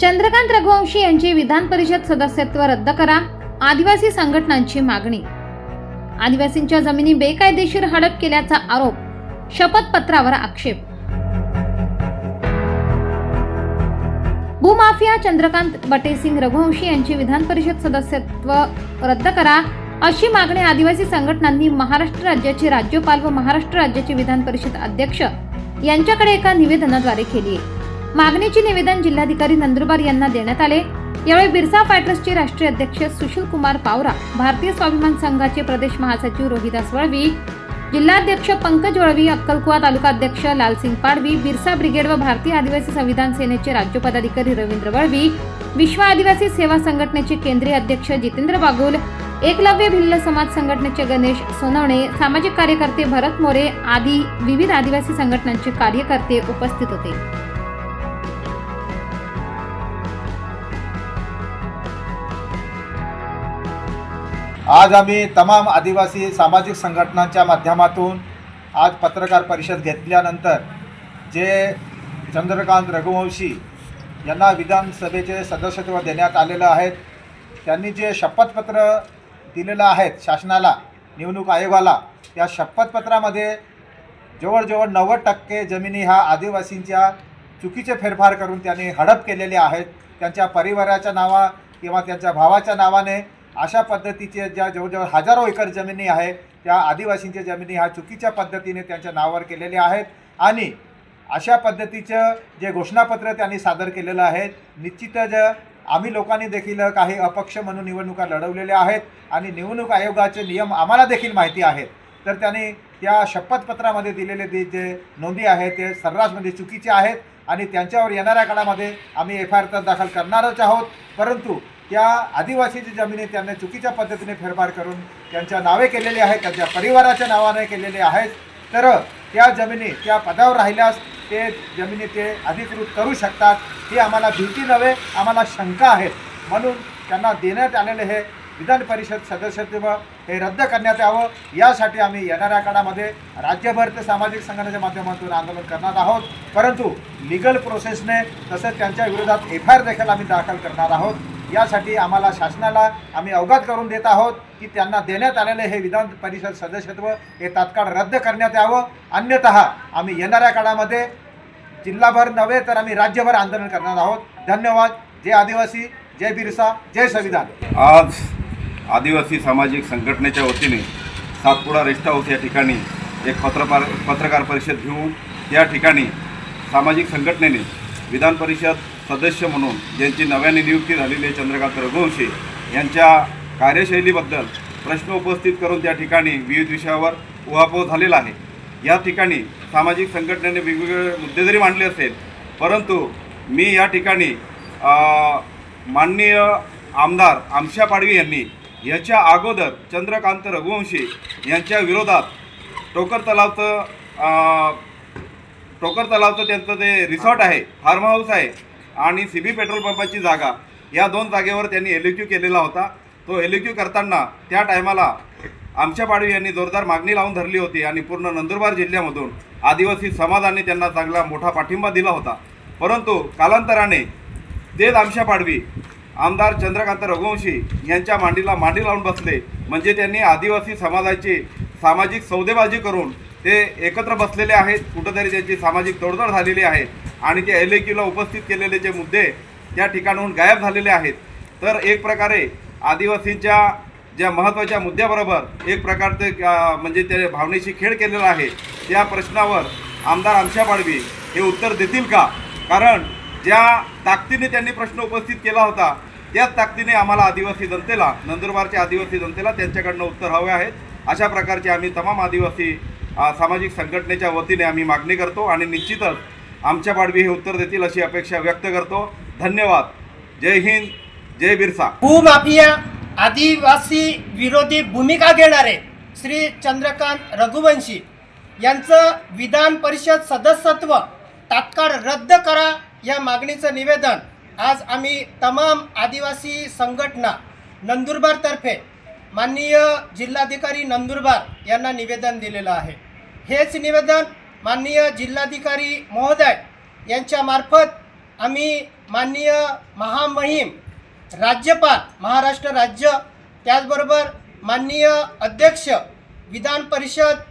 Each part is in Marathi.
चंद्रकांत रघुवंशी यांचे विधान परिषद सदस्यत्व रद्द करा. आदिवासी संघटनांची मागणी. आदिवासींच्या जमिनी बेकायदेशीर हडप केल्याचा आरोप शपथपत्रावर आक्षेप. भूमाफिया चंद्रकांत बटेसिंग रघुवंशी यांचे विधान परिषद सदस्यत्व रद्द करा. अशी मागणी आदिवासी संघटनांनी महाराष्ट्र राज्याचे राज्यपाल व महाराष्ट्र राज्याचे विधान परिषद अध्यक्ष यांच्याकडे एका निवेदनाद्वारे केली आहे. मागणीचे निवेदन जिल्हाधिकारी नंदुरबार यांना देण्यात आले. यावेळी बिरसा फायटर्सचे राष्ट्रीय अध्यक्ष सुशील कुमार पावरा भारतीय स्वाभिमान संघाचे प्रदेश महासचिव रोहिदास वळवी जिल्हाध्यक्ष पंकज वळवी अक्कलकुवा तालुका अध्यक्ष लालसिंग पाडवी बिरसा ब्रिगेड व भारतीय आदिवासी संविधान सेनेचे राज्य पदाधिकारी रवींद्र वळवी विश्व आदिवासी सेवा संघटनेचे केंद्रीय अध्यक्ष जितेंद्र बागुल एकलव्य भिल्ल समाज संघटनेचे गणेश सोनवणे सामाजिक कार्यकर्ते भरत मोरे आदी विविध आदिवासी संघटनांचे कार्यकर्ते उपस्थित होते. आज आम्ही तमाम आदिवासी सामाजिक संघटनांच्या माध्यमातून आज पत्रकार परिषद घेतल्यानंतर जे चंद्रकांत रघुवंशी यांना विधानसभेचे सदस्यत्व देण्यात आलेलं आहे त्यांनी जे शपथपत्र दिलेलं आहे शासनाला निवडणूक आयोगाला या शपथपत्रामध्ये जवळजवळ नव्वद टक्के जमिनी ह्या आदिवासींच्या चुकीचे फेरफार करून त्यांनी हडप केलेले आहेत. त्यांच्या परिवाराच्या नावा किंवा त्यांच्या भावाच्या नावाने अशा पद्धतीचे ज्या जवळजवळ हजारो एकर जमिनी आहे त्या आदिवासींच्या जमिनी ह्या चुकीच्या पद्धतीने त्यांच्या नावावर केलेल्या आहेत. आणि अशा पद्धतीचं जे घोषणापत्र त्यांनी सादर केलेलं आहे निश्चितच आम्ही लोकांनी देखील काही अपक्ष म्हणून निवडणुका लढवलेल्या आहेत आणि निवडणूक आयोगाचे नियम आम्हाला देखील माहिती आहेत. तर त्यांनी त्या शपथपत्रामध्ये दिलेले जे जे नोंदी आहेत ते सर्रासमध्ये चुकीचे आहेत आणि त्यांच्यावर येणाऱ्या काळामध्ये आम्ही एफ आय आर तर दाखल करणारच आहोत. परंतु त्या आदिवासीची जमिनी त्यांनी चुकीच्या पद्धतीने फेरफार करून त्यांच्या नावे केलेले आहेत त्यांच्या परिवाराच्या नावाने केलेले आहेत. तर त्या जमिनी त्या पदावर राहिल्यास ते जमिनी ते अधिकृत करू शकतात ही आम्हाला भीती नव्हे आम्हाला शंका आहेत म्हणून त्यांना देण्यात आलेले हे विधान परिषद सदस्यत्व हे रद्द करण्यात यावं. यासाठी आम्ही येणाऱ्या काळामध्ये राज्यभर ते सामाजिक संघटनेच्या माध्यमातून आंदोलन करणार आहोत. परंतु लिगल प्रोसेसने तसंच त्यांच्या विरोधात एफ आय आर देखील आम्ही दाखल करणार आहोत. यासाठी आम्हाला शासनाला आम्ही अवगत करून देत आहोत की त्यांना देण्यात आलेले हे विधान परिषद सदस्यत्व हे तात्काळ रद्द करण्यात यावं. अन्यतः आम्ही येणाऱ्या काळामध्ये जिल्हाभर नव्हे तर आम्ही राज्यभर आंदोलन करणार आहोत. धन्यवाद. जय आदिवासी जय बिरसा जय संविधान. आज आदिवासी सामाजिक संघटनेच्या वतीने सातपुडा रेस्ट हाऊस या ठिकाणी एक पत्रकार पत्रकार परिषद घेऊन या ठिकाणी सामाजिक संघटनेने विधान परिषद सदस्य म्हणून ज्यांची नव्याने नियुक्ती झालेली आहे चंद्रकांत रघुवंशी यांच्या कार्यशैलीबद्दल प्रश्न उपस्थित करून त्या ठिकाणी विविध विषयावर उहापोह झालेला आहे. या ठिकाणी सामाजिक संघटनेने वेगवेगळे मुद्दे जरी मांडले असेल परंतु मी या ठिकाणी माननीय आमदार आमशा पाडवी यांनी याच्या अगोदर चंद्रकांत रघुवंशी यांच्या विरोधात टोकर तलावचं टोकर तलावचं त्यांचं ते रिसॉर्ट आहे फार्म हाऊस आहे आणि सी बी पेट्रोल पंपाची जागा या दोन जागेवर त्यांनी एल क्यू केलेला होता. तो एल क्यू करताना त्या टायमाला आमच्या पाडवी यांनी जोरदार मागणी लावून धरली होती आणि पूर्ण नंदुरबार जिल्ह्यामधून आदिवासी समाजाने त्यांना चांगला मोठा पाठिंबा दिला होता. परंतु कालांतराने तेच आमच्या पाडवी आमदार चंद्रकांत रघुवंशी यांच्या मांडीला मांडी लावून बसले. म्हणजे त्यांनी आदिवासी समाजाची सामाजिक सौदेबाजी करून ते एकत्र बसलेले आहेत. कुठंतरी त्यांची सामाजिक तोडजोड झालेली आहे. आणि ते एल क्यूला उपस्थित केलेले जे मुद्दे त्या ठिकाणाहून गायब झालेले आहेत. तर एक प्रकारे आदिवासींच्या ज्या महत्त्वाच्या मुद्द्याबरोबर एक प्रकारचे म्हणजे ते भावनेशी खेळ केलेला आहे त्या प्रश्नावर आमदार आमच्या पाडवी हे उत्तर देतील का? कारण ज्या ताकदीने त्यांनी प्रश्न उपस्थित केला होता त्याच ताकदीने आम्हाला आदिवासी जनतेला नंदुरबारच्या आदिवासी जनतेला त्यांच्याकडनं उत्तर हवे आहेत. अशा प्रकारचे आम्ही तमाम आदिवासी सामाजिक संघटनेच्या वतीने आम्ही मागणी करतो आणि निश्चितच आमच्या पाडवी हे उत्तर देतील अशी अपेक्षा व्यक्त करतो. धन्यवाद. जय हिंद जय बिरसा. भूमाफिया आदिवासी विरोधी भूमिका घेणारे श्री चंद्रकांत रघुवंशी यांचं विधान परिषद सदस्यत्व तात्काळ रद्द करा या मागणीचं निवेदन आज आम्ही तमाम आदिवासी संघटना नंदुरबारतर्फे माननीय जिल्हाधिकारी नंदुरबार यांना निवेदन दिलेलं आहे. हेच निवेदन माननीय जिल्हाधिकारी महोदय यांच्यामार्फत आम्ही माननीय महामहिम राज्यपाल महाराष्ट्र राज्य त्याचबरोबर माननीय अध्यक्ष विधान परिषद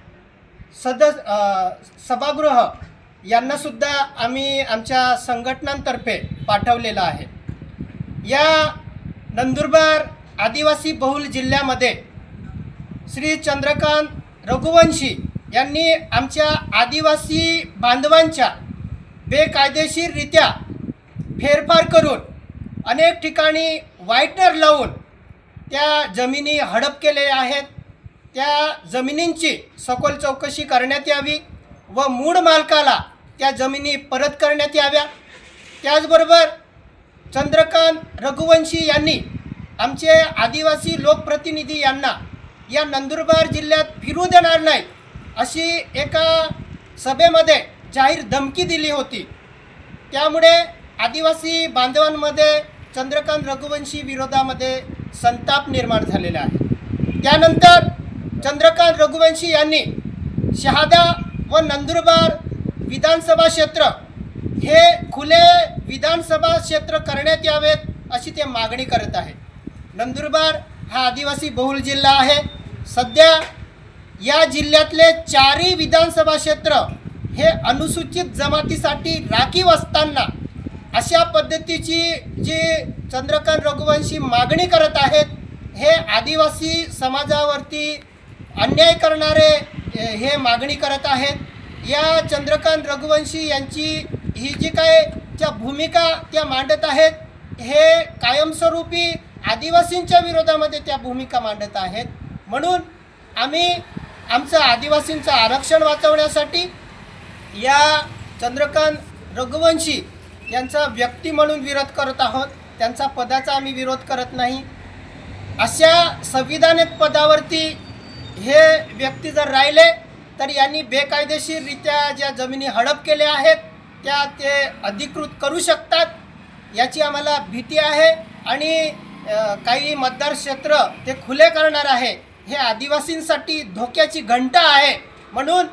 सदस सभागृह यांनासुद्धा आम्ही आमच्या संघटनांतर्फे पाठवलेलं आहे. या नंदुरबार आदिवासी बहुल जिल्ह्यामध्ये श्री चंद्रकांत रघुवंशी यांनी आमच्या आदिवासी बांधवांच्या बेकायदेशीररित्या फेरफार करून अनेक ठिकाणी वाईटनर लावून त्या जमिनी हडप केलेल्या आहेत. त्या जमिनींची सखोल चौकशी करण्यात यावी व मूळ मालकाला त्या जमिनी परत करण्यात याव्या. त्याचबरोबर चंद्रकांत रघुवंशी यांनी आमचे आदिवासी लोकप्रतिनिधी यांना या नंदुरबार जिल्ह्यात फिरू देणार नाही अशी एका सभेमध्ये जाहीर धमकी दिली होती. त्यामुळे आदिवासी बांधवांमध्ये चंद्रकांत रघुवंशी विरोधामध्ये संताप निर्माण झालेला आहे. त्यानंतर चंद्रकांत रघुवंशी यांनी शहादा व नंदुरबार विधानसभा क्षेत्र हे खुले विधानसभा क्षेत्र करण्यात यावेत अशी ते मागणी करत आहे नंदुरबार हा आदिवासी बहुल जिल्हा आहे. सध्या या जिल्ह्यातले चारही विधानसभा क्षेत्र हे अनुसूचित जमातीसाठी राखीव असताना अशा पद्धतीची जी चंद्रकांत रघुवंशी मागणी करत आहेत हे आदिवासी समाजावरती अन्याय करणारे हे मागणी करत आहेत. या चंद्रकांत रघुवंशी यांची ही जी काय त्या भूमिका त्या मांडत आहेत हे कायमस्वरूपी आदिवासींच्या विरोधामध्ये त्या भूमिका मांडत आहेत. म्हणून आम्ही आमचं आदिवासींचं आरक्षण वाचवण्यासाठी या चंद्रकांत रघुवंशी यांचा व्यक्ती म्हणून विरोध करत आहोत. त्यांचा पदाचा आम्ही विरोध करत नाही. अशा संविधानिक पदावरती हे व्यक्ती जर राहिले तर यांनी बेकायदेशीररित्या ज्या जमिनी हडप केल्या आहेत त्या ते अधिकृत करू शकतात याची आम्हाला भीती आहे. आणि काही मतदार क्षेत्र ते खुले करणार आहे. हे आदिवासींसाठी धोक्याची घंटा आहे. म्हणून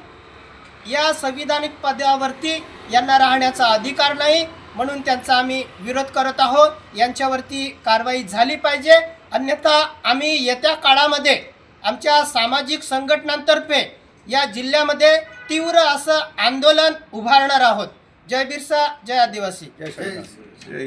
या संविधानिक पदावरती यांना राहण्याचा अधिकार नाही. म्हणून त्यांचा आम्ही विरोध करत आहोत. यांच्यावरती कारवाई झाली पाहिजे. अन्यथा आम्ही येत्या काळामध्ये आमच्या सामाजिक संघटनांतर्फे या जिल्ह्यामध्ये तीव्र असं आंदोलन उभारणार आहोत. जय बिरसा जय आदिवासी. जय